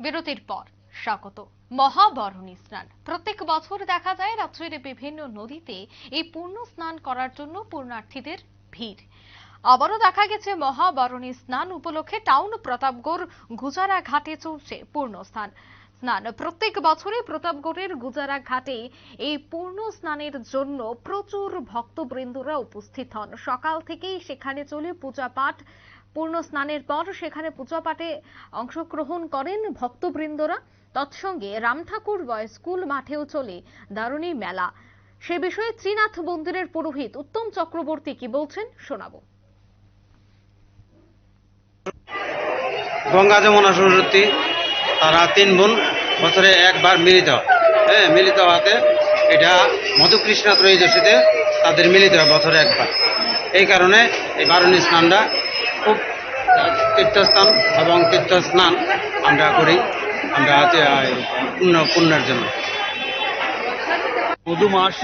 বিরতির পর স্বাগত। মহাবরণী স্নান। প্রত্যেক বছর দেখা যায় রাজ্যের বিভিন্ন নদীতে এই পূর্ণ স্নান করার জন্য পূর্ণার্থীদের ভিড়। আবারও দেখা গেছে মহাবরণী স্নান উপলক্ষে টাউন প্রতাপগড় গুজারা ঘাটে চলছে পূর্ণ স্নান। স্নান প্রত্যেক বছরই প্রতাপগড়ের গুজারা ঘাটে এই পূর্ণ স্নানের জন্য প্রচুর ভক্তবৃন্দরা উপস্থিত হন। সকাল থেকেই সেখানে চলে পূজা পাঠ পূর্ণ স্নানের পর সেখানে পূজা পাঠে অংশগ্রহণ করেন ভক্তবৃন্দরা। তৎসঙ্গে রামঠাকুর বয় স্কুল মাঠেও চলে দারুণী মেলা। সে বিষয়ে ত্রিনাথ মন্দিরের পুরোহিত উত্তম চক্রবর্তী কি বলছেন শোনাবো। গঙ্গা যমুনা সরস্বতী, তারা তিন বোন, বছরে একবার মিলিত হয়, মিলিত হওয়াতে এটা মধুকৃষ্ণা ত্রয়োদশীতে তাদের মিলিত হয় বছরে একবার। এই কারণে এই বারুণী স্নানটা খুব তীর্থস্থান এবং তীর্থ স্নান আমরা করি। আমরা আহ, পুণ্য পুণ্যের জন্য। মধু মাস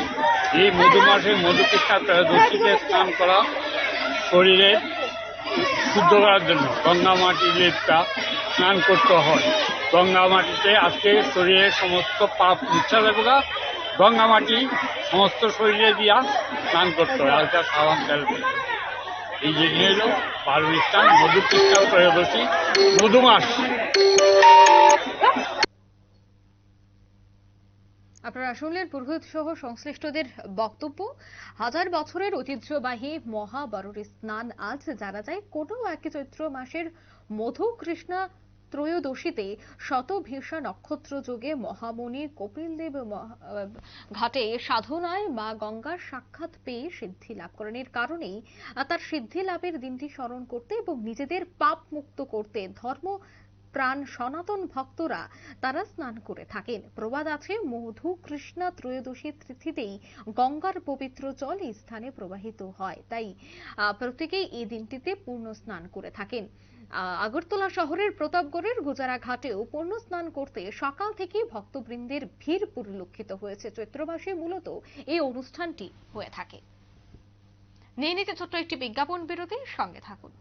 এই মধু মাসে মধুকৃষ্ণা ত্রয়োদশীতে স্নান করা শরীরে শুদ্ধ করার জন্য। গঙ্গা মাটি লেপটা স্নান করতে হয়। গঙ্গা মাটিতে আজকে শরীরের সমস্ত পাপ মুছা যাবে না গঙ্গা মাটি সমস্ত শরীরে দিয়া স্নান করতে হয়। হালকা সাবান তেল দিয়ে। পারমিস্তান মধু হলো বারুণ স্থান মধুকৃষ্ণা ত্রয়োদশী মধু মাস আপনারা শুনলেন পুরোহিত সহ সংশ্লিষ্টদের বক্তব্য হাজার বছরের ঐতিহ্যবাহী মহাবারুর স্নান আজ জানা যায় কোনো এক চৈত্র মাসের মধু কৃষ্ণা ত্রয়োদশীতে শত ভীষা নক্ষত্র যোগে মহামণি কপিলদেব ঘাটে সাধনায় মা গঙ্গার সাক্ষাৎ পেয়ে সিদ্ধি লাভ করেন। এর কারণেই তার সিদ্ধি লাভের দিনটি স্মরণ করতে এবং নিজেদের পাপ মুক্ত করতে ধর্ম প্রাণ সনাতন ভক্তরা তারা স্নান করে থাকেন। প্রবাদ আছে, মধু, কৃষ্ণা, ত্রয়োদশী তিথিতেই গঙ্গার পবিত্র জল এই স্থানে প্রবাহিত হয়। তাই প্রত্যেকেই এই দিনটিতে পূর্ণ স্নান করে থাকেন। আগরতলা শহরের প্রতাপগড়ের গুজারা ঘাটেও পূর্ণ স্নান করতে সকাল থেকেই ভক্তবৃন্দের ভিড় পরিলক্ষিত হয়েছে। চৈত্র মাসে মূলত এই অনুষ্ঠানটি হয়ে থাকে। নিয়ে নিতে ছোট্ট একটি বিজ্ঞাপন বিরতি সঙ্গে থাকুন।